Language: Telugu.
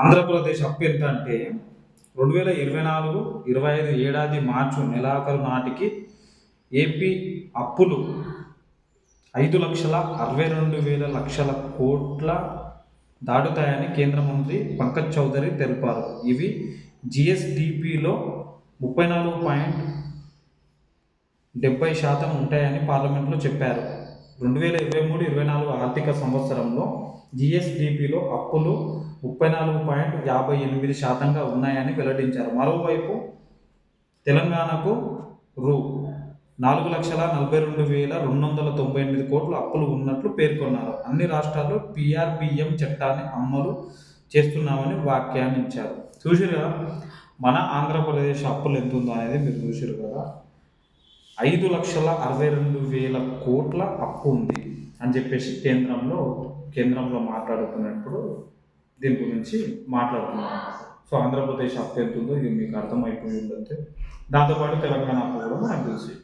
ఆంధ్రప్రదేశ్ అప్పు ఎంత అంటే రెండు వేల ఇరవై నాలుగు ఇరవై ఐదు ఏడాది మార్చి నెలాఖరు నాటికి ఏపీ అప్పులు ఐదు లక్షల అరవై రెండు వేల లక్షల కోట్ల దాటుతాయని కేంద్ర మంత్రి పంకజ్ చౌదరి తెలిపారు. ఇవి జిఎస్డిపిలో ముప్పై నాలుగు పాయింట్ డెబ్బై శాతం ఉంటాయని పార్లమెంట్లో చెప్పారు. రెండు వేల ఇరవై మూడు ఇరవై నాలుగు ఆర్థిక సంవత్సరంలో జిఎస్డిపిలో అప్పులు ముప్పై నాలుగు పాయింట్ యాభై ఎనిమిది శాతంగా ఉన్నాయని వెల్లడించారు. మరోవైపు తెలంగాణకు రూ. నాలుగు లక్షల నలభై రెండు వేల రెండు వందల తొంభై ఎనిమిది కోట్లు అప్పులు ఉన్నట్లు పేర్కొన్నారు. అన్ని రాష్ట్రాలు పిఆర్బిఎం చట్టాన్ని అమలు చేస్తున్నామని వ్యాఖ్యానించారు. చూసిరు కదా మన ఆంధ్రప్రదేశ్ అప్పులు ఎంత ఉందో అనేది మీరు చూసిరు కదా. ఐదు లక్షల అరవై రెండు వేల కోట్ల అప్పు ఉంది అని చెప్పేసి కేంద్రంలో కేంద్రంలో మాట్లాడుతున్నప్పుడు దీని గురించి మాట్లాడుతున్నాం. సో ఆంధ్రప్రదేశ్ అప్పు ఎంత ఉందో ఇది మీకు అర్థమైపోయి ఉంటుంది దాంతోపాటు తెలంగాణ అప్పు కూడా మనకు తెలిసి.